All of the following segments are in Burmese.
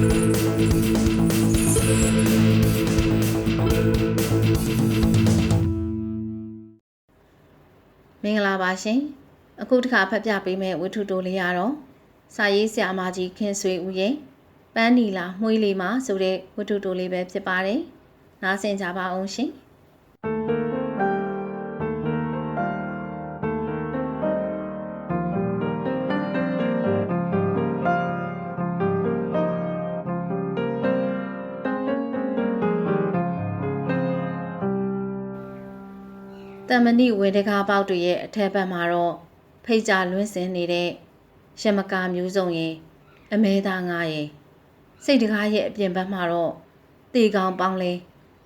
မင်္ဂလာပါရှင်အခုတစ်ခါဖတ်ပြပေးမယ့်ဝတ္ထုတိုလေးရတော့စာရေးဆရာမကြီးခင်ဆွေဦးရဲ့ပန်းနီလာမှွေးလေးမှာဆိုတဲ့ဝတ္ထုတိုလေးပဲဖြစ်ပါတယ်နားဆင်ကြပါအောင်ရှင် တမဏိဝေဒကာပေါက်တွေရဲ့အထက်ဘက်မှာတော့ဖိတ်ကြလွင့်စင်နေတဲ့ရမကာမျိုးစုံရဲ့အမဲသားငါရဲ့စိတ်တကားရဲ့အပြင်ဘက်မှာတော့တေကောင်ပေါင်းလဲ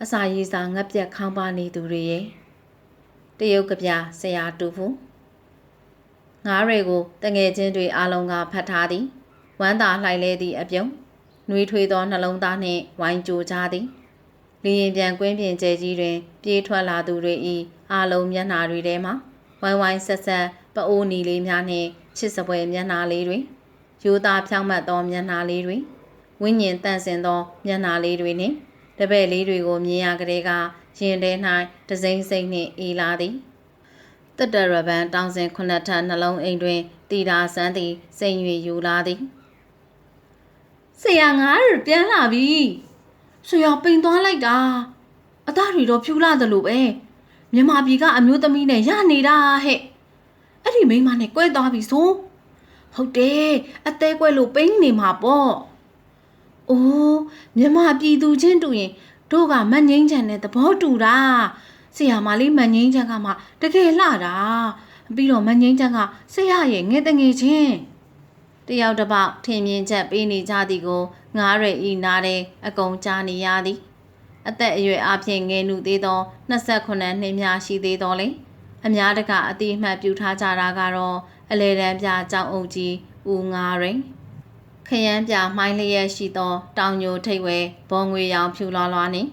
အစာရည်စာငတ်ပြက်ခေါင်းပါနေသူတွေရဲ့တရုတ်ကပြဆရာတူဖူငါးတွေကိုတငယ်ချင်းတွေအားလုံးကဖတ်ထားသည်ဝမ်းသာလှိုက်လဲသည့်အပြုံနှွေးထွေးသောနှလုံးသားနှင့်ဝိုင်းကြိုကြသည် လီရင်ပြန်ကွင်းပြင်ကျဲကြီးတွင် ပြေးထွက်လာသူတွေဤအားလုံးမျက်နှာတွေထဲမှာဝိုင်းဝိုင်းဆက်ဆက်ပအိုးနီလေးများနှင့်ချစ်စပွဲမျက်နှာလေးတွေရိုးသားဖြောင့်မတ်သောမျက်နှာလေးတွေဝိညာဉ်တန့်စင်သောမျက်နှာလေးတွေနှင့်တပည့်လေးတွေကိုမြင်ရကလေးကရင်ထဲ၌တစိမ့်စိမ့်နှင့်အေးလာသည်တတရပန်တောင်စင်ခုနှစ်ထပ်နှလုံးအိမ်တွင်တီတာဆန်းသည်စိန်၍ယူလာသည်ဆရာငါးရပြန်လာပြီ ဆရာပိန်သွားလိုက်တာအသားတွေတော့ဖြူလာတယ်လို့ပဲမြန်မာပြည်ကအမျိုးသမီးနဲ့ရနေတာဟဲ့အဲ့ဒီမိန်းမနဲ့ကွဲသွားပြီဆိုဟုတ်တယ်အသေးကွဲလို့ပိန်နေမှာပေါ့အိုးမြန်မာပြည်သူချင်းတူရင်တို့ကမငိမ့်ချန်တဲ့သဘောတူတာဆရာမလေးမငိမ့်ချန်ကမှတကယ်လှတာပြီးတော့မငိမ့်ချန်ကဆရာရဲ့ငယ်တငယ်ချင်းတယောက်တစ်ပေါက်ထင်မြင်ချက်ပေးနေကြသည်ကို ငားရဤနာတဲ့အကုန်ကြားနေရသည်အသက်အရွယ်အပြင်ငယ်နုသေးသော28နှစ်များရှိသေးတော်လေအများတကအတိအမှတ်ပြုထားကြတာကတော့အလေတန်းပြကြောင်အုပ်ကြီးဦးငားရင်ခရမ်းပြမိုင်းလျက်ရှိသော တောင်ညိုထိတ်ဝဲဘောငွေရောင်ဖြူလွှားလွှားနှင့်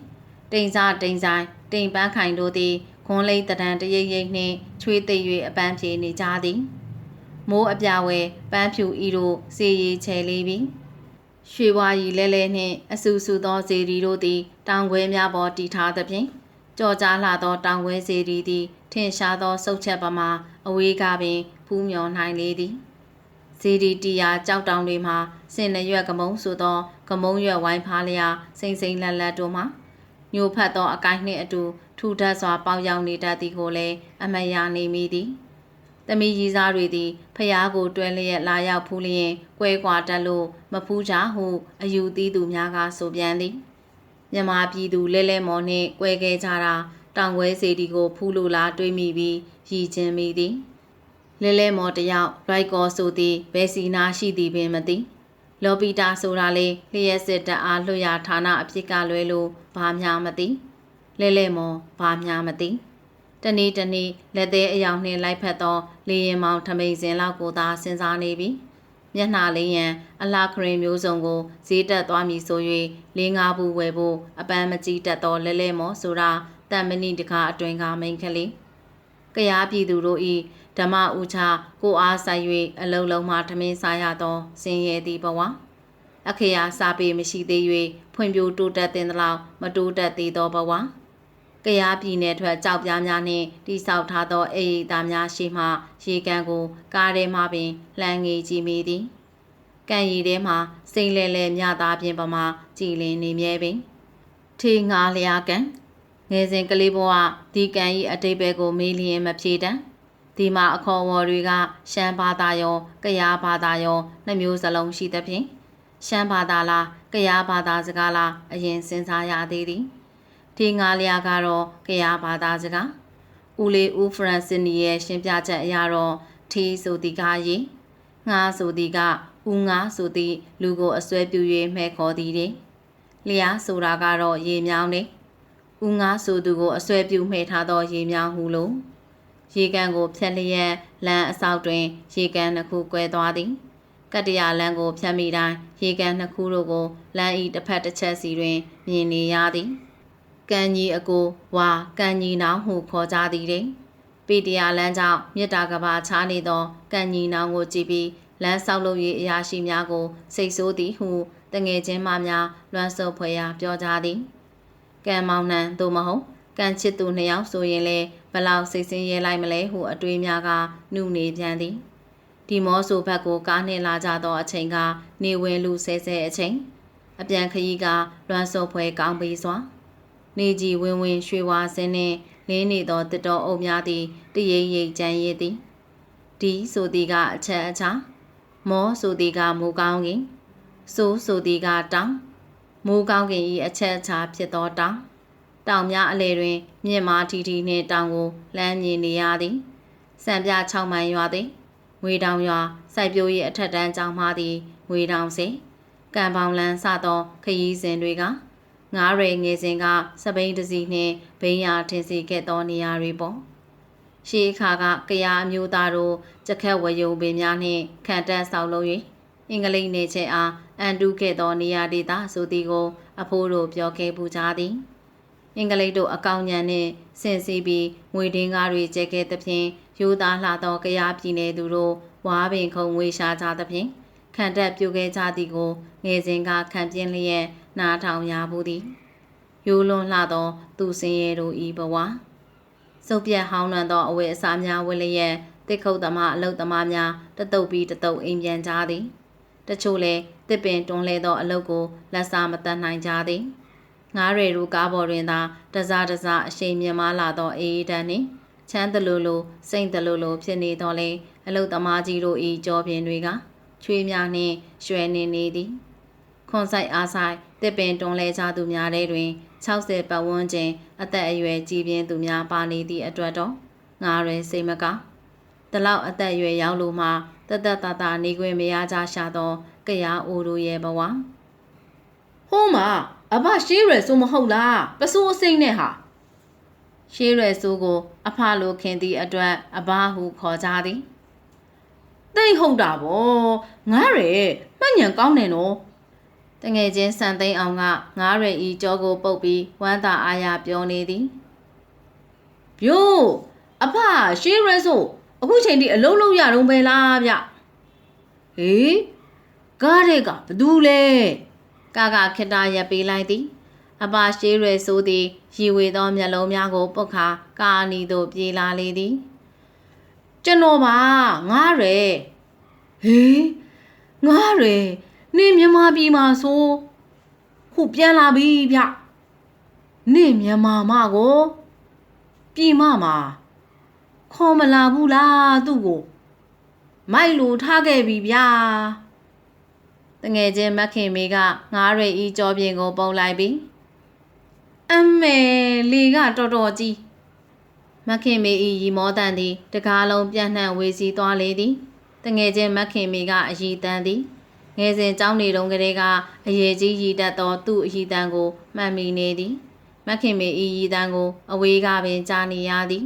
တိမ်စားတိမ်ဆိုင်တိမ်ပန်းခိုင်တို့သည်ခွန်လိတ်တံတရိပ်ရိပ်နှင့်ချွေးသိပ်၍အပန်းပြေနေကြသည်မိုးအပြဝဲပန်းဖြူဤတို့စေရီချဲလေးပြီ ရွှေဝါရီလဲလဲနှင့်အဆူဆူသောဇေဒီတို့သည်တောင်ခွဲများပေါ်တည်ထားသဖြင့်ကြော်ကြားလာသောတောင်ခွဲဇေဒီသည်ထင်ရှားသောစုပ်ချက်ပမာအဝေးကပင်ဖူးမြော်နိုင်လေသည်ဇေဒီတီယာကြောက်တောင်တွေမှာစင်နရွက်ကမုံဆိုသောကမုံရွက်ဝိုင်းဖားလျာစိမ့်စိမ့်လက်လက်တို့မှာညိုဖတ်သောအကိုင်းနှင့်အတူထူထပ်စွာပေါက်ရောက်နေတတ်သည်ကိုလည်းအမတ်ရနေမိသည်။ သမီးကြီးစားတွေသည်ဖျားကိုတွဲလျက်လာရောက်ဖူးလျင်ကွဲကွာတတ်လို့မဖူးကြဟုအယူသီးသူများကဆိုပြန်သည်။မြမပြည်သူလဲလဲမော်နှင့်ကွဲခဲ့ကြတာတောင်ခွဲစီဒီကိုဖူးလို့လားတွေးမိပြီးရည်ချင်းမိသည်။လဲလဲမော်တယောက်ရိုက်ကောဆိုသည်ဘယ်စီနာရှိသည်ပင်မသိ။လော်ပီတာဆိုတာလေလျှက်စစ်တအားလွှတ်ရဌာနအဖြစ်ကလွဲလို့ဘာများမသိ။လဲလဲမော်ဘာများမသိ။ တနေ့တနေ့လက်သေးအယောင်နှင့်လိုက်ဖက်သောလေရင်မောင်ထမိန်စင်လောက်ကိုသာစဉ်းစားနေပြီမျက်နှာလေးရန်အလားခရင်မျိုးစုံကိုဈေးတက်သွားမည်ဆို၍လေးငါးဘူးဝယ်ဖို့အပန်းမကြီးတက်သောလဲလဲမော်ဆိုတာတန်မဏိတကားအတွင်ကမိန်ကလေးကရားပြည်သူတို့ဤဓမ္မဥချကိုအားဆိုင်၍အလုံးလုံးမှထမင်းစားရသောစင်ရဲသည့်ဘဝအခရာစာပေမရှိသေး၍ဖွံ့ဖြိုးတိုးတက်တဲ့လောက်မတိုးတက်သေးသောဘဝ ကရားပြည်နယ်ထွက်ကြောက်ပြားများနှင့်တိဆောက်ထားသောအိမ်သားများရှိမှရေကန်ကို ကားထဲမှပင်လှမ်းငေကြည့်မိသည်ကံရီထဲမှစိန်လဲလဲမြသားပြင်ပမာကြည်လင်နေမြဲပင်ထေငါလျာကံငယ်စဉ်ကလေးဘဝဒီကံဤအတိတ်ဘက်ကိုမေးလျင်မဖြေတမ်းဒီမှာအခေါ်အဝေါ်တွေကရှမ်းဘာသာရောကရားဘာသာရောနှမျိုးစလုံးရှိသဖြင့်ရှမ်းဘာသာလားကရားဘာသာစကားလားအရင်စဉ်းစားရသေးသည် ဒီငါလျာကတော့ကရားဘာသာစကားဦးလေးဦးဖရန်စနီရဲ့ရှင်းပြချက်အရတော့ထီဆိုသည်ကရေငါဆိုသည်ကဦးငါဆိုသည့်လူကိုအစွဲပြု၍မှဲခေါ်သည်တဲ့လျာဆိုတာကတော့ရေမြောင်းနေဦးငါဆိုသူကိုအစွဲပြုမှဲထားသောရေမြောင်းဟုလို့ရေကန်ကိုဖြတ်လျက်လမ်းအဆောက်တွင် ရေကန်နှစ်ခုကွဲသွားသည်ကတ္တရာလမ်းကိုဖြတ်မိတိုင်းရေကန်နှစ်ခုတို့ကိုလမ်းဤတစ်ဖက်တစ်ချက်စီတွင်မြင်နေရသည် ကံကြီးအကိုဝါကံကြီးနောင်ဟုခေါ်ကြသည်တဲ့ပေတရာလမ်းကြောင့်မြစ်တာကဘာချားနေသောကံကြီးနောင်ကိုကြည့်ပြီးလမ်းဆောက်လုပ်ရေးအရာရှိများကိုစိတ်ဆိုးသည်ဟုတငယ်ချင်းမများလွမ်းစုပ်ဖွယ်ရာပြောကြသည်ကံမောင်နှံသို့မဟုတ်ကံချစ်သူနှစ်ယောက်ဆိုရင်လေဘလောက်စိတ်ဆင်းရဲလိုက်မလဲဟုအတွေးများကနှုနေပြန်သည်ဒီမောဆိုဘက်ကိုကားနှင်လာကြသောအချိန်ကနေဝင်လူဆဲဆဲအချိန်အပြန်ခရီးကလွမ်းစုပ်ဖွယ်ကောင်းပြီးစွာ နေကြီးဝင်းဝင်းရွှေဝါစင်းနှင့်လင်းနေသောတစ်တော်အုပ်များသည်တရိပ်ရိပ်ကြမ်းရည်သည်ဒီဆိုသည်ကအချက်အချာမောဆိုသည်ကမူကောင်းကင်ဆိုဆိုသည်ကတောင်မူကောင်းကင်၏အချက်အချာဖြစ်သောတောင်တောင်များအလေတွင် မြင့်မာထီထီနှင့်တောင်ကိုလမ်းမြင်နေရသည်စံပြ6မိုင်ရွာသည်ငွေတောင်ရွာစိုက်ပျိုးရေးအထက်တန်းကျောင်းမှသည်ငွေတောင်စေကံပေါင်လန်းစသောခရီးစဉ်တွေက ငားရယ်ငယ်စဉ်ကစပိန်တစီနှင့်ဘိန်းရာထင်စီခဲ့သောနေရာတွေပေါ့ရှေးအခါကကရာအမျိုးသားတို့ကြက်ခက်ဝယုံပင်များနှင့်ခံတက်ဆောက်လုပ်၍အင်္ဂလိပ်နေချင်းအားအန်တုခဲ့သောနေရာဒေသဆိုသည်ကို အဖိုးတို့ပြောခဲ့ပူကြသည်အင်္ဂလိပ်တို့အကောင့်ညံနှင့်ဆင်စီပြီးငွေတင်းကားတွေကျဲခဲ့သဖြင့်ယူသားလှသောကရာပြည်နယ်သူတို့ဝါပင်ခုံငွေရှာကြသဖြင့်ခံတက်ပြုခဲ့ကြသည်ကိုငယ်စဉ်ကခံပြင်းလျက် နားထောင်ရဘူးသည်ယူလွန်လှသော သူစင်ရဲတို့ဤဘဝစုပ်ပြက်ဟောင်းနှံသောအဝတ်အစားများဝတ်လျက်တစ်ခုတ်သမားအလုတ်သမားများတတုပ်ပြီးတတုပ်အိမ်ပြန်ကြသည်တချို့လည်းတစ်ပင်တွန်းလဲသောအလုတ်ကိုလက်စားမတတ်နိုင်ကြသည်ငားရယ်တို့ကားပေါ်တွင်သာတစားတစားအရှိန်မြင့်မားလာသောအေးအေးတန်းနှင့်ချမ်းတလူလူစိမ့်တလူလူဖြစ်နေတော့လေအလုတ်သမားကြီးတို့ဤကြောပြင်တွေကချွေးများနှင့်ရွှဲနေနေသည်ခွန်ဆိုင်အားဆိုင် တစ်ပင်တွန်းလဲကြသူများထဲတွင်60ပတ်ဝန်းကျင်အသက်အရွယ်ကြီးပြင်းသူများပါနေသည့်အတွက်တော့ငါရဲစိတ်မကောင်းတလောက်အသက်အရွယ်ရောက်လို့မှတသက်တာတာနေခွင့်မရကြရှာသောကရာအိုတို့ရဲ့ဘဝဟိုးမအဘရှေးရယ်ဆိုမဟုတ်လားပစိုးအစိမ့်နဲ့ဟာရှေးရယ်ဆိုကို အဖလိုခင်သည့်အတွက်အဘဟုခေါ်ကြသည်တိတ်ဟုတ်တာဗောငါရဲမှတ်ညံကောင်းတယ်နော် တငယ်ချင်းစံသိန်းအောင်ကငါးရဤကြောကိုပုတ်ပြီးဝမ်းသာအားရပြောနေသည်ပြို့အဖရှေးရဲဆိုအခုချိန်ထိအလုံးလုံးရတော့ပဲလားဗျဟေးကားတဲ့ကဘသူလဲကာကခတာရပ်ပေးလိုက်သည်အပရှေးရဲဆိုသည်ရီဝေသောမျက်လုံးများကိုပုတ်ခါကာနီသို့ပြေးလာလေသည်ကျွန်တော်ပါငားရဲဟေးငားရဲ နေမြန်မာပြည်မှာဆိုခုပြန်လာပြီဗျနေမြန်မာမကိုပြည်မမှာခေါ်မလာဘူးလားသူ့ကိုမိုက်လိုထားခဲ့ပြီဗျာတငယ်ချင်းမခင်မေကငားရိတ်ဤကြောပြင်ကိုပုံလိုက်ပြီအမေလေကတော်တော်ကြီးမခင်မေဤရီမောတန်သည်တကားလုံးပြန့်နှံ့ဝေစီသွားလေသည်တငယ်ချင်းမခင်မေကအရီတန်သည် ငယ်စဉ်ကျောင်းနေတုန်းကလေးကအရေးကြီးရည်တတ်သောသူ့အရီတန်ကိုမှတ်မိနေသည်မခင်မေဤရည်တန်ကို အဝေးကပင်ကြားနေရသည်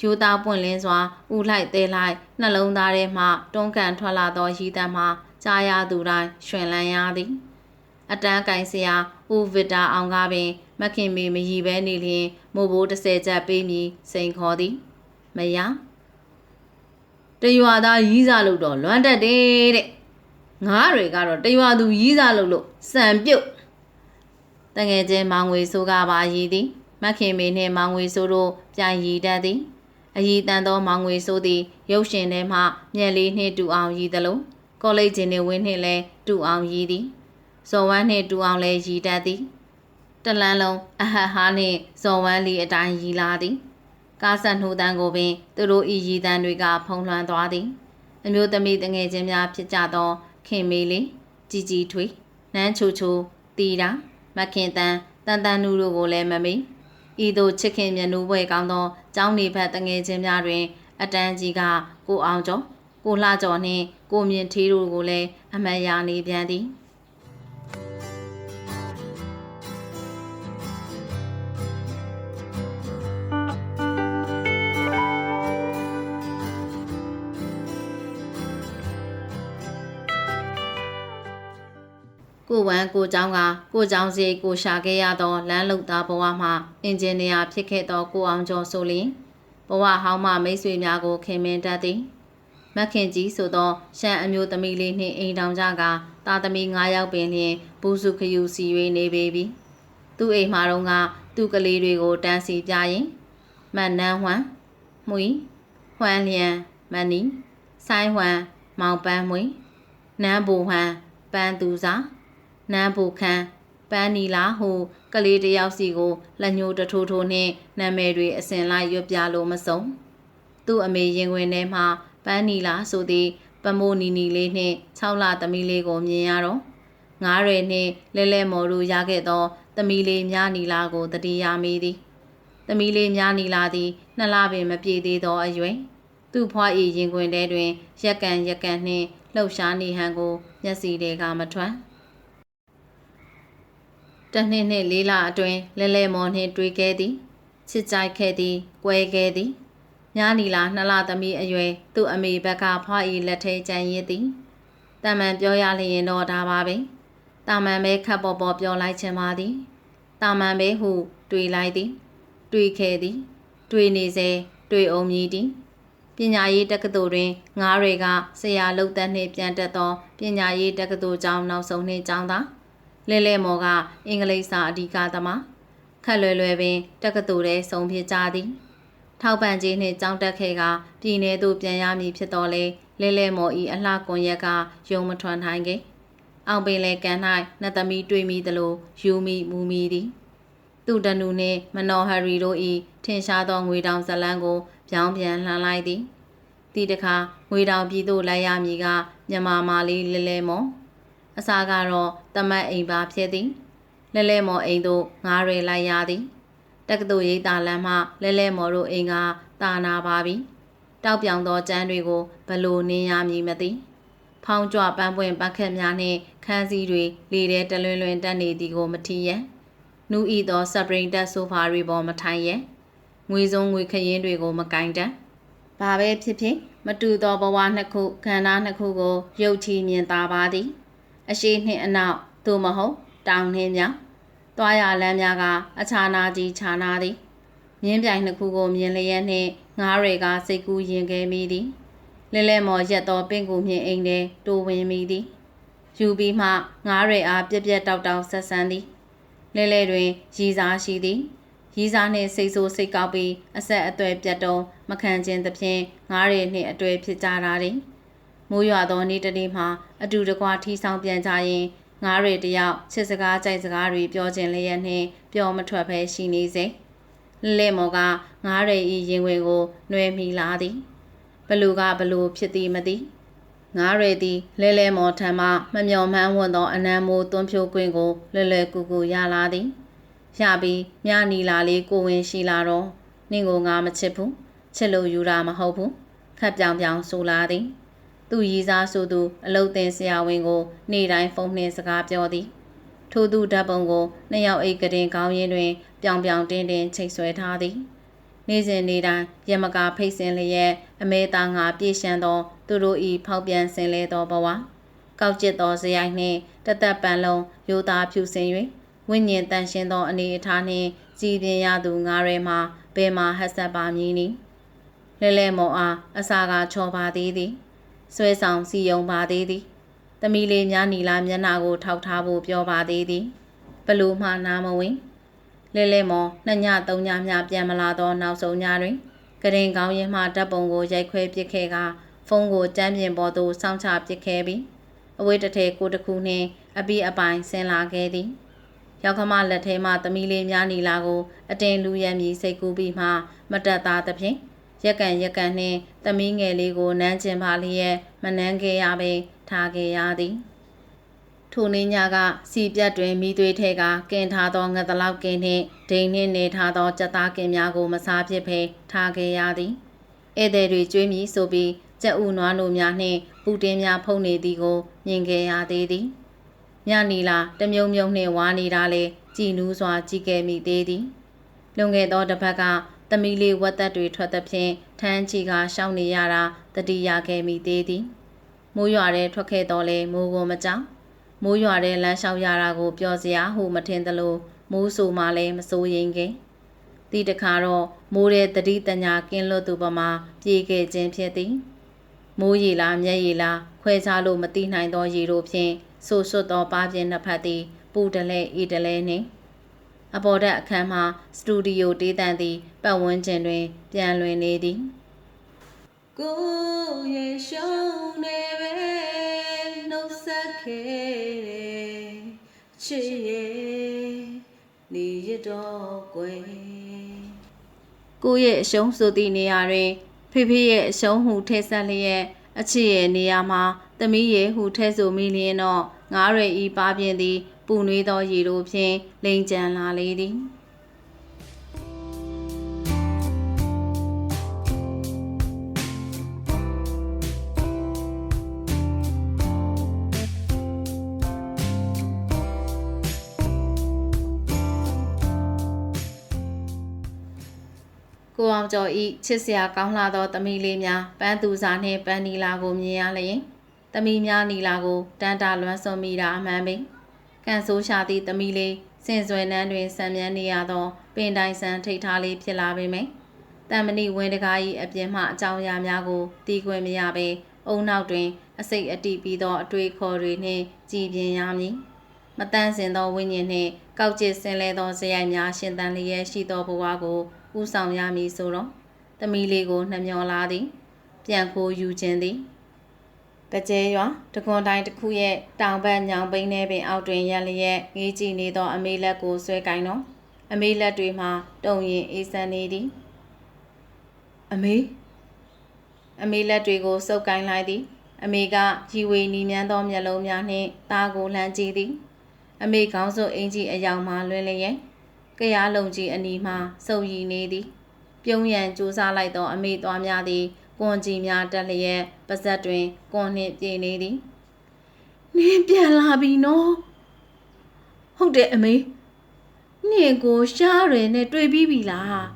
ရိုးသားပွင့်လင်းစွာဥလိုက်သေးလိုက်နှလုံးသားထဲမှတွန်းကန်ထွက်လာသောရည်တန်မှကြားရသူတိုင်းရှင်လန်းရသည်အတန်းကင်ဆရာဦးဗစ်တာအောင်ကပင် မခင်မေမရီပဲနေလျင်မိုးဘိုး30ချက်ပေးမည်စိန်ခေါ်သည်မယတရွာသားရီးစားလို့တော့လွမ်းတတ်တယ်တဲ့ ငါးတွေကတော့တရွာသူရီးစားလို့လို့စံပြုတ်တငယ်ချင်းမောင်ငွေဆိုးကပါရည်သည်မခင်မေနှင့်မောင်ငွေဆိုးတို့ပြန်ရည်တတ်သည်အရည်တန်သောမောင်ငွေဆိုးသည်ရုပ်ရှင်ထဲမှမျက်လေးနှင့်တူအောင်ရည်သလိုကောလိပ်ကျင်းနှင့်ဝင်းနှင့်လည်းတူအောင်ရည်သည်ဇော်ဝမ်းနှင့်တူအောင်လည်းရည်တတ်သည်တလန်းလုံးအဟဟာနှင့်ဇော်ဝမ်းလီအတိုင်းရည်လာသည်ကားဆက်နှိုးတန်းကိုပင်သူတို့ဤရည်တန်းတွေကဖုံးလွှမ်းသွားသည်အမျိုးသမီးတငယ်ချင်းများဖြစ်ကြသော ခင်မေးလေးជីជីထွေးနန်းချိုချိုတီတာမခင်တန်းတန်တန်နူတို့ကိုလည်းမမေ့ဤသို့ချစ်ခင်မြတ်နိုးပွဲကောင်းသောကျောင်းနေဘက်တငယ်ချင်းများတွင် အတန်းကြီးကကိုအောင်ကျော်ကိုလှကျော်နှင့်ကိုမြင့်ထေးတို့ကိုလည်းအမတ်ရနေပြန်သည် ကိုဝမ်ကိုကျောင်းကကိုကျောင်းစီကိုရှာခဲ့ရသောလမ်းလုံသားဘဝမှာအင်ဂျင်နီယာဖြစ်ခဲ့သောကိုအောင်ကျော်ဆိုလျင်ဘဝဟောင်းမှမိတ်ဆွေများကိုခင်မင်တတ်သည်မခင်ကြီးဆိုသောရှမ်းအမျိုးသမီးလေးနှင့်အိမ်တောင်ကြကသားသမီး9ယောက်ပင်လျင်ဘူစုခယူစီ၍နေပေပြီသူ့အိမ်မှာတော့ကသူ့ကလေးတွေကိုတန်းစီပြရင်မန်နန်းဟွမ်မှုီဟွမ်လျံမန်နီဆိုင်ဟွမ်မောင်ပန်းမွေနန်းဘူဟွမ်ပန်းသူစာ နန်းဘူခန်းပန်းနီလာဟုကလေးတစ်ယောက်စီကိုလက်ညှိုးတထိုးထိုးနှင့်နာမည်တွေအစဉ်လိုက်ရွတ်ပြလို့မဆုံးသူ့အမေရင်ဝင်ထဲမှာပန်းနီလာဆိုသည့်ပမိုးနီနီလေးနှင့်6လသမီးလေးကိုမြင်ရတော့ငားရယ်နှင့်လဲလဲမော်တို့ရခဲ့သောသမီးလေးများနီလာကိုတတိယမိသည်သမီးလေးများနီလာသည်နှစ်လပင်မပြည့်သေးသောအရွယ်သူ့ဖွား၏ရင်ခွင်ထဲတွင် ရက်ကန်ရက်ကန်နှင့်လှုပ်ရှားနေဟန်ကိုမျက်စီတွေကမထွန်း တနှစ်နှင့်လေးလအတွင်းလဲလဲမော်နှင့်တွေ့ခဲ့သည်ချစ်ကြိုက်ခဲ့သည်၊ကွဲခဲ့သည်ညာနီလာနှစ်လသမီးအရွယ်သူ့အမေဘက်ကဖွား၏လက်ထဲကြံရစ်သည်တမန်ပြောရလျင်တော့ဒါပါပဲတာမန်ပဲခပ်ပေါ်ပေါ်ပြောလိုက်ချင်ပါသည်တာမန်ပဲဟု တွေးလိုက်သည်တွေးခဲ့သည်တွေးနေစေတွေးအောင်မြည်သည်ပညာရေးတက္ကသိုလ်တွင်ငါးတွေကဆရာလုတ်သက်နှင့်ပြန်တက်သောပညာရေးတက္ကသိုလ်ကျောင်းနောက်ဆုံးနှင့်ကျောင်းသား လဲလဲမော်ကအင်္ဂလိပ်စာအဓိကသမားခက်လွယ်လွယ်ပင်တက္ကသိုလ်ထဲဆုံးဖြစ်ကြသည် ထောက်ပံ့ခြင်းနှင့်ကြောင်းတက်ခဲ့ကပြည်내သို့ပြန်ရမည်ဖြစ်တော်လဲလဲလဲမော်ဤအလှကွန်ရက်ကယုံမထွန်ထိုင်ခဲ့အောင်ပင်လဲကန်၌နတ်သမီးတွေ့မိသလိုယူမိမူမိသည်သူတနုနှင့်မနော်ဟရီတို့ဤထင်ရှားသောငွေတောင်ဇလန်းကိုပြောင်းပြန်လှန်လိုက်သည်ဒီတခါငွေတောင်ပြည်သို့လိုက်ရမည်ကမြမမာလေးလဲလဲမော် အစာကတော့တမတ်အိမ်ပါဖြစ်သည်လဲလဲမော်အိမ်သို့ငားရလိုက်ရသည်တက္ကသိုလ်ရိပ်သာလမ်းမှလဲလဲမော်တို့အိမ်ကတာနာပါပြီတောက်ပြောင်သောကျမ်းတွေကိုဘလို့နင်းရမည်မသိဖောင်းကြွပန်းပွင့်ပန်းခက်များနှင့်ခန်းစည်းတွေလေထဲတလွင်လွင်တက်နေသည်ကိုမထီးရနူးဤသောစပရင်တက်ဆိုဖာတွေပေါ်မထိုင်ရငွေစုံငွေခရင်တွေကိုမကင်တတ်ဘာပဲဖြစ်ဖြစ်မတူသောဘဝနှစ်ခုခန္ဓာနှစ်ခုကိုရုပ်ချီမြင်သာပါသည် အရှိနှင့်အနောက်သို့မဟုတ်တောင်နှင်းများတွားရလမ်းများကအခြားနာကြီးခြားနာသည်မြင်းပြိုင်နှစ်ခုကိုမြင်လျက်နှင့်ငားတွေကစိတ်ကူးရင်ခဲ့မိသည်လဲလဲမော်ရက်သောပင့်ကူမြင့်အိမ်ထဲတိုးဝင်မိသည်ယူပြီးမှငားတွေအားပြက်ပြက်တောက်တောက်ဆက်ဆန်းသည်လဲလဲတွင်ရည်စားရှိသည်ရည်စားနှင့်စိတ်ဆိုးစိတ်ကောက်ပြီးအဆက်အသွယ်ပြတ်တုံးမခံခြင်းသဖြင့်ငားတွေနှင့်အတွေ့ဖြစ်ကြတာသည် မိုးရွာသောနေ့တနေ့မှာအတူတကွာထီဆောင်ပြန်ကြရင်ငားတွေတယောက်ချစ်စကားကြိုက်စကားတွေပြောခြင်းလျက်နှင့်ပျော်မထွက်ဘဲရှိနေစေလဲမော်ကငားရည်ဤရင်ဝင်ကိုနှွဲမိလာသည်ဘလူကဘလူဖြစ်သည်မသိငားရည်သည်လဲလဲမော်ထံမှမမျော်မှန်းဝန်သောအနံမိုးသွန်းဖြိုးကွင်းကိုလွယ်လွယ်ကူကူရလာသည်ရပြီးမြနီလာလေးကိုဝင်ရှိလာတော့နင့်ကိုငါမချစ်ဘူးချစ်လို့ယူတာမဟုတ်ဘူးခက်ပြောင်ပြောင်ဆိုလာသည် သူရည်စားဆိုသူအလုတ်တင်ဆရာဝန်ကို နေ့တိုင်းဖုန်းနှင့်စကားပြောသည်ထိုသူဓာတ်ပုံကိုနှစ်ယောက်အိတ်ကတင်ကောင်းရင်းတွင်ပြောင်ပြောင်တင်းတင်းချိတ်ဆွဲထားသည်နေ့စဉ်နေ့တိုင်းရမကာဖိတ်စင်လျက်အမဲသားငါပြည့်ရှမ်းသော သူတို့ဤဖောက်ပြန်ဆင်လဲသောဘဝကောက်ကျစ်သောဇယိုက်နှင့်တသက်ပံလုံးရိုးသားဖြူစင်၍ဝိညာဉ်တန်ရှင်းသောအနေအထားနှင့်ကြည်ပြင်းရသူငါရဲမှာဘယ်မှာဟက်ဆက်ပါမည်နည်းလဲလဲမော်အားအစာကချော်ပါသေးသည် ဆွဲဆောင်စီယုံပါသေးသည်သမီးလေးများနီလာမျက်နှာကိုထောက်ထားဖို့ပြောပါသေးသည်ဘလို့မှနားမဝင်လဲလဲမော်နှစ်ညသုံးညမြပြန်မလာသောနောက်ဆုံးညတွင်ကရင်ကောင်းရင်မှဓာတ်ပုံကိုရိုက်ခွဲပစ်ခဲ့ကဖုန်းကိုတန်းပြင်ပေါ်သို့စောင့်ချပစ်ခဲ့ပြီးအဝေးတစ်ထည်ကိုတစ်ခုနှင့်အပြီးအပိုင်ဆင်းလာခဲ့သည်ရောက်ခမလက်ထဲမှသမီးလေးများနီလာကို အတင်လူရံမြည်စိတ်ကူးပြီးမှမတက်သားသဖြင့် ရက်ကန်ရက်ကန်နှင့်သမီးငယ်လေးကိုနမ်းကျင်ပါလျက်မနှမ်းခဲ့ရပေထားခဲ့ရသည်ထိုနေ့ညကစီပြတ်တွင်မိသွေးထဲကကင်ထားသောငသလောက်ကင်နှင့်ဒိန်နှင့်နေထားသောကြက်သားကင်များကိုမစားဖြစ်ဖဲထားခဲ့ရသည်ဧည့်သည်တွေကျွေးမိဆိုပြီးကြက်ဥနွားနိုများနှင့်ပူတင်းများဖုန်နေသည်ကိုမြင်ခဲ့ရသေးသည်ညနီလာတမြုံမြုံနှင့်ဝါနေတာလေကြည်နူးစွာကြည်ခဲ့မိသေးသည်လွန်ခဲ့သောတစ်ပတ်က သမီးလေးဝက်သက်တွေထွက်သဖြင့်ထန်းချီကရှောင်းနေရတာတတိယခဲ့မိသေးသည်မိုးရွာတဲ့ထွက်ခဲ့တော့လေမိုးကိုမကြောက်မိုးရွာတဲ့လမ်းလျှောက်ရတာကိုပြောစရာဟုမထင်သလိုမိုးဆူမှလည်းမစိုးရင်ခင်ဒီတခါတော့မိုးတဲ့တတိတညာကင်းလွတ်သူပမာပြေးခဲ့ခြင်းဖြစ်သည်မိုးရီလားမျက်ရီလားခွဲခြားလို့မသိနိုင်သောရေတို့ဖြင့်ဆိုဆွတ်သောပါပြင်းနှစ်ဖက်သည်ပူတလဲဤတလဲနှင့် အပေါ်တက်အခန်းမှာစတူဒီယိုတေးတန်သည်ပတ်ဝန်းကျင်တွင် ပြန်လွင်နေသည်ကိုရဲ့ရှုံးနေပဲနှုတ်ဆက်ခဲ့တယ်ချစ်ရဲ့နေရတော့ကွယ်ကိုရဲ့အရှုံးဆိုသည့်နေရာတွင်ဖေဖေရဲ့အရှုံးဟုထည့်ဆက်လျက်အချစ်ရဲ့နေရာမှာသမီးရဲ့ဟုထဲဆိုမိလျင်တော့ငားရည်ဤပါပြင်းသည် ပူနွေးသောရေတို့ဖြင့်လိန်ကြံလာလေသည်ကိုအောင်ကျော်ဤချစ်စရာကောင်းလာသောသမီးလေးများပန်းသူစာနှင့်ပန်းနီလာကိုမြင်ရလျင်သမီးများနီလာကိုတန်တာလွမ်းစွန်မိတာအမှန်ပင် ကန်ဆိုးရှာသည့်သမီးလေးစင်စွယ်နှန်းတွင်ဆံမြန်းနေရသော ပင်တိုင်ဆန်ထိတ်ထားလေးဖြစ်လာပေမယ့်တန်မဏိဝင်းတကား၏အပြင်မှအကြောင်းအရာများကိုတီးခွင့်မရပေအုံနောက်တွင် အစိတ်အတီးပြီးသောအတွေ့ခေါ်တွေနှင့်ကြည်ပြင်းရမည်မတန့်စင်သောဝိညာဉ်နှင့်ကောက်ကျစ်ဆင်းလဲသောဇယိုက်များရှင်သန်လျက်ရှိသောဘဝကိုဥဆောင်ရမည်ဆိုတော့သမီးလေးကိုနှမျောလာသည် ပြန်ခိုးယူခြင်းသည် တကြဲရွာတကွန်တိုင်းတစ်ခုရဲ့တောင်ဘက်ညောင်ပိန်းထဲပင်အောက်တွင်ရလျက်ငေးကြည့်နေသောအမေလက်ကိုဆွဲကင်တော့အမေလက်တွေမှာတုံရင်အေးစမ်းနေသည်အမေအမေလက်တွေကိုစုပ်ကိုင်းလိုက်သည်အမေကရီဝေနီမြန်းသောမျက်လုံးများနှင့်သားကိုလှမ်းကြည့်သည်အမေခေါင်းစွပ်အင်ကြီးအယောင်မှလွင်လျက်ကြရားလုံးကြီးအနီးမှစုပ်ရည်နေသည် ပြုံးရန်ကြိုးစားလိုက်သောအမေသွားများသည် ကွန်ကြီးများတက်လျက်ပါဇက်တွင်ကွန်နှင့်ပြေနေသည်နင်းပြန်လာပြီနော်ဟုတ်တယ်အမေနင့်ကိုရှားရယ်နဲ့တွေ့ပြီးပြီလား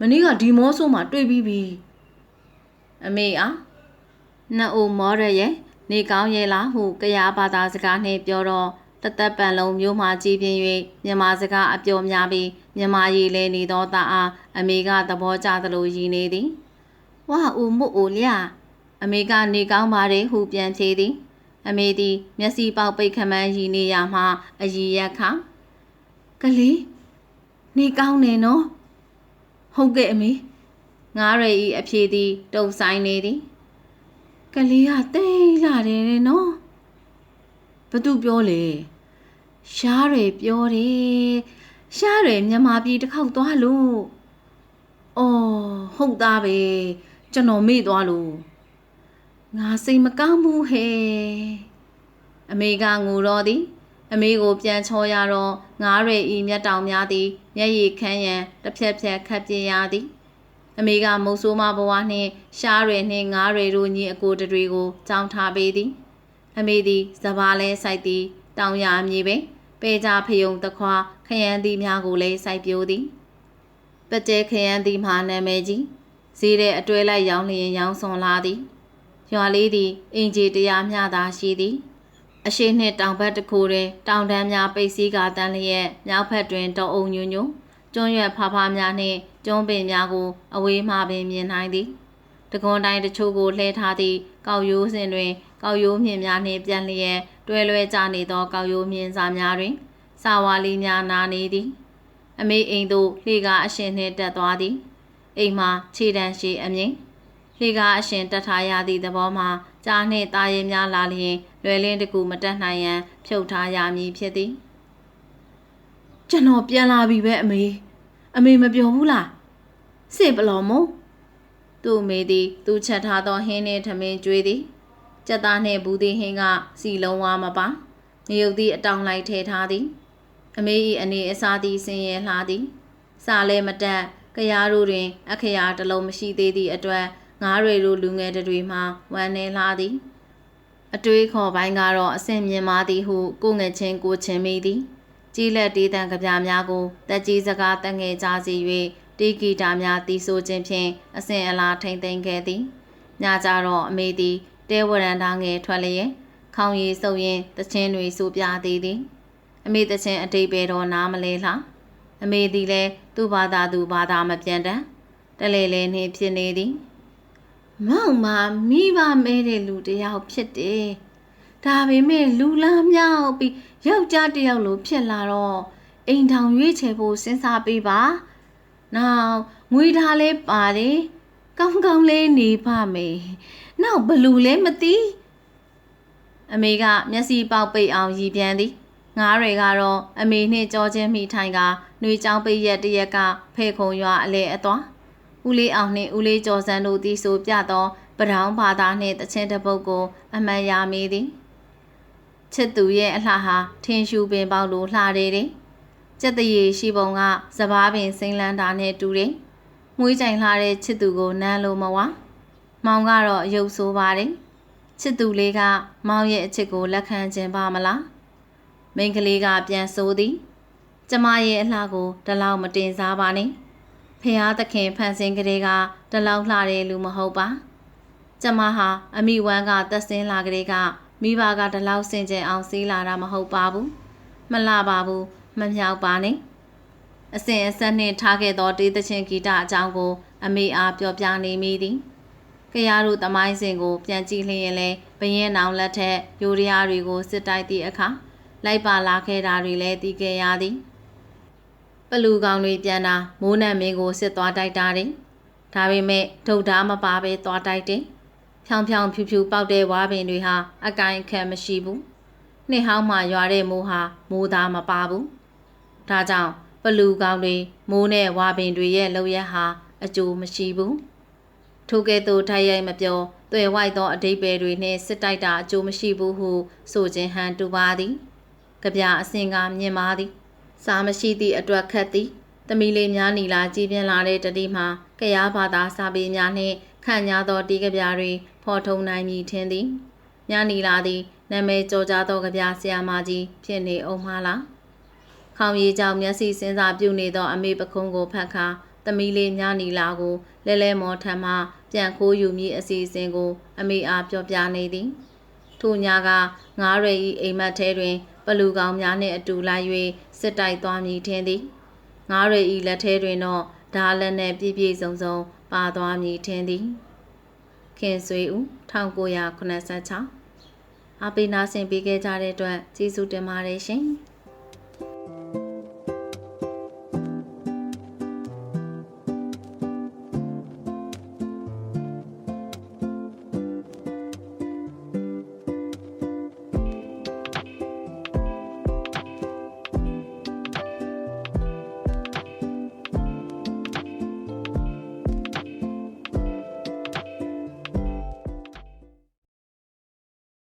မနေ့ကဒီမောဆိုးမှာတွေ့ပြီးပြီအမေအားနှစ်အိုမောရရဲ့နေကောင်းရဲ့လားဟုကြရားဘာသာစကားနှင့်ပြောတော့တသက်ပံလုံးမျိုးမှကြည်ပြင်း၍မြန်မာစကားအပြောများပြီးမြန်မာရည်လဲနေသောသားအားအမေကသဘောကျသလိုရည်နေသည် ဝါဦးမို့အိုလျအမေကနေကောင်းပါတယ်ဟုပြန်ဖြေသည် အမေသည် မျက်စိပေါက်ပိတ်ခမန်းရည်နေရမှအည်ရက်ခကလေးနေကောင်းနေနော်ဟုတ်ကဲ့အမေငားရည်ဤအဖြေသည်တုံဆိုင်နေသည်ကလေးကတိတ်လာတယ်နော်ဘသူပြောလေရှားရယ်ပြောတယ်ရှားရယ်မြန်မာပြည်တစ်ခေါက်သွားလို့အော်ဟုတ်သားပဲ ကျွန်တော်မေ့သွားလို့ငါစိတ်မကောင်းဘူးဟဲ့အမေကငိုတော့သည်အမေကိုပြန်ချောရတော့ငားရည်ဤမျက်တောင်များသည်မျက်ရည်ခမ်းရန်တစ်ဖြက်ဖြက်ခတ်ပြရသည်အမေကမုတ်ဆိုးမဘဝနှင့်ရှားရည်နှင့်ငားရည်တို့ညီအကိုတွေကိုကြောင်းထားပေးသည်အမေသည်စဘာလဲစိုက်သည်တောင်ရအမြေပင်ပေကြဖယုံတခွာခရမ်းသည်များကိုလည်းစိုက်ပြိုးသည်ပကျဲခရမ်းသည်မှာနာမည်ကြီး ဈေးတဲ့အတွဲလိုက်ရောင်းလျင်ရောင်းစွန်လာသည်ရွာလေးသည်အင်ဂျီတရားမျှသာရှိသည်အရှိနှင့်တောင်ဘက်တစ်ခုတွင်တောင်တန်းများပိတ်စည်းကာတန်းလျက်မြောက်ဘက်တွင်တောအုံညွညွကျွန်းရွက်ဖားဖားများနှင့်ကျွန်းပင်များကိုအဝေးမှပင်မြင်နိုင်သည်တကွန်တိုင်းတချို့ကိုလှဲထားသည့်ကောက်ရိုးစဉ်တွင် ကောက်ရိုးမြင်များနှင့်ပြန်လျက်တွဲလွဲကြနေသော ကောက်ရိုးမြင်စာများတွင်စာဝါလီများနာနေသည် အမေအိမ်သို့လှေကားအရှင်နှင့်တက်သွားသည် အိမ်မှာခြေတန်းရှိအမြင်လှေကားအရှင်တက်ထားရသည့်သဘောမှာကြားနှင့်တာရဲများလာလျင်လွယ်လင်းတကူမတက်နိုင်ရန်ဖြုတ်ထားရမည်ဖြစ်သည်ကျွန်တော်ပြန်လာပြီပဲအမေအမေမပြောဘူးလားစေပလော်မို့သူ့မေသည်သူချက်ထားသောဟင်းနှင့်ထမင်းကျွေးသည်ကြက်သားနှင့်ဘူးသည်ဟင်းကစီလုံးဝါမပါငရုတ်သည်အတောင်လိုက်ထဲထားသည်အမေ၏အနေအစားသည်ဆင်းရဲလှသည်စာလဲမတက် ကြရားတို့တွင် အခရာတလုံးမရှိသေးသည့်အတွက်ငားတွေတို့လူငယ်တွေမှဝမ်းနေလာသည်အတွေးခေါ်ပိုင်းကတော့အဆင့်မြင်မာသည်ဟုကိုငယ်ချင်းကိုချင်းမိသည်ကြီးလက်တေးတန်ကြပြများကိုတက်ကြီးစကားတက်ငယ်ကြစီ၍တီဂီတာများတီးဆိုခြင်းဖြင့်အစဉ်အလာထိမ့်သိမ်းခဲ့သည်ညကြတော့အမေသည်တဲဝရန်သားငယ်ထွက်လျက်ခေါင်းရည်စုပ်ရင်တချင်းတွေစူပြသေးသည်အမေတချင်းအတိတ်ပဲတော့နားမလဲလားအမေသည်လည်း သူ့ဘာသာသူဘာသာမပြန်တမ်းတလေလေနှင့်ဖြစ်နေသည်မောင်မမိဘမဲတဲ့လူတယောက်ဖြစ်တယ်ဒါပေမဲ့လူလားမြောက်ပြီးယောက်ျားတစ်ယောက်လိုဖြစ်လာတော့အိမ်ထောင်ရွေးချယ်ဖို့စဉ်းစားပေးပါနောက်ငွေထားလဲပါတယ်ကောင်းကောင်းလေးနေပါမယ်နောက်ဘလူလဲမသိအမေကမျက်စိပေါက်ပိတ်အောင်ရည်ပြန်သည် ငါးတွေကတော့အမေနှင့်ကြောချင်းမိထိုင်ကနှွေချောင်းပိတ်ရက်တရက်ကဖဲခုံရွာအလဲအသွားဦးလေးအောင်နှင့်ဦးလေးကျော်စံတို့သည်ဆိုပြသောပဒေါင်းဘာသာနှင့်တချင်းတစ်ပုတ်ကို အမှန်ရမိသည်ချစ်သူရဲ့အလှဟာထင်းရှူပင်ပေါက်လိုလှတယ်တယ်ကျက်တရီရှိပုံကစပားပင်စိမ့်လန်းတာနဲ့တူတယ်ငွေးကြိုင်လှတဲ့ချစ်သူကိုနမ်းလို့မဝမောင်ကတော့အယုတ်ဆိုးပါတယ်ချစ်သူလေးကမောင်ရဲ့အချစ်ကိုလက်ခံခြင်းပါမလား မိန်းကလေးကပြန်ဆိုသည်ကျမရဲ့အလှကိုတလောက်မတင်စားပါနဲ့ဖះသခင်ဖန်ဆင်းကလေးကတလောက်လှတဲ့လူမဟုတ်ပါကျမဟာအမိဝမ်းကတက်ဆင်းလာကလေးကမိဘကဒီလောက်စင်ကြင်အောင်စီးလာတာမဟုတ်ပါဘူးမလှပါဘူးမမြောက်ပါနဲ့အစဉ်အဆက်နှင့်ထားခဲ့သောတေးသချင်းဂီတအကြောင်းကို အမေအားပြောပြနေမိသည်ကရတို့သမိုင်းစဉ်ကို ပြန်ကြည့်လျင်လဲဘရင်နောင်လက်ထက်ယူရီးယားတွေကိုစစ်တိုက်သည့်အခါ လိုက်ပါလာခဲ့တာတွေလည်းသိခဲ့ရသည်ပလူကောင်တွေပြန်တာမိုးနံမင်းကိုစစ်သွားတိုက်တာတယ်ဒါပေမဲ့ဒုတ်ဓာမပါပဲသွားတိုက်တယ်ဖြောင်ဖြောင်ဖြူဖြူပေါက်တဲ့ဝါပင်တွေဟာအကိုင်ခံမရှိဘူး။နှစ်ဟောင်းမှရွာတဲ့မိုးဟာမိုးသားမပါဘူး။ဒါကြောင့်ပလူကောင်တွေမိုးနဲ့ဝါပင်တွေရဲ့လောက်ရက်ဟာအကျိုးမရှိဘူး။ထိုကဲ့သို့ထိုက်ရိုက်မပြောတွေ့ဝိုက်သောအတိတ်ပဲတွေနှင့်စစ်တိုက်တာအကျိုးမရှိဘူးဟုဆိုခြင်းဟန်တူပါသည်။ ကြပြအစင်ကမြင်ပါသည်။စားမရှိသည့်အတွက်ခက်သည်။သမီးလေးများနီလာကြည်ပြင်းလာတဲ့တတိမှာကရားဘာသာစာပေများနှင့်ခန့်ညာသောတီးကပြားတွေဖော်ထုံနိုင်မည်ထင်သည်။ညနီလာသည်နာမည်ကျော်ကြားသောကပြားဆရာမကြီးဖြစ်နေအောင်မလား။ခေါင်ရည်ကြောင့်မျက်စိစင်းစာပြုတ်နေသောအမေပခုံးကိုဖတ်ခါသမီးလေးညနီလာကိုလဲလဲမော်ထမ်းမှပြန်ခိုးယူမည်အစီအစဉ်ကို အမေအားပြောပြနေသည်။ ထို့ညကငားရည်ဤအိမ်မက်ထဲတွင် ပလူကောင်များနှင့်အတူလိုက်၍စစ်တိုက်သွားမည်ထင်သည်။ငားရည်ဤလက်ထဲတွင်တော့ဓာလက်နှင့်ပြည့်ပြည့်စုံစုံပါသွားမည်ထင်သည်ခင်ဆွေဦး1986အပိနာဆင်ပေးခဲ့ကြတဲ့အတွက်ကျေးဇူးတင်ပါတယ်ရှင်။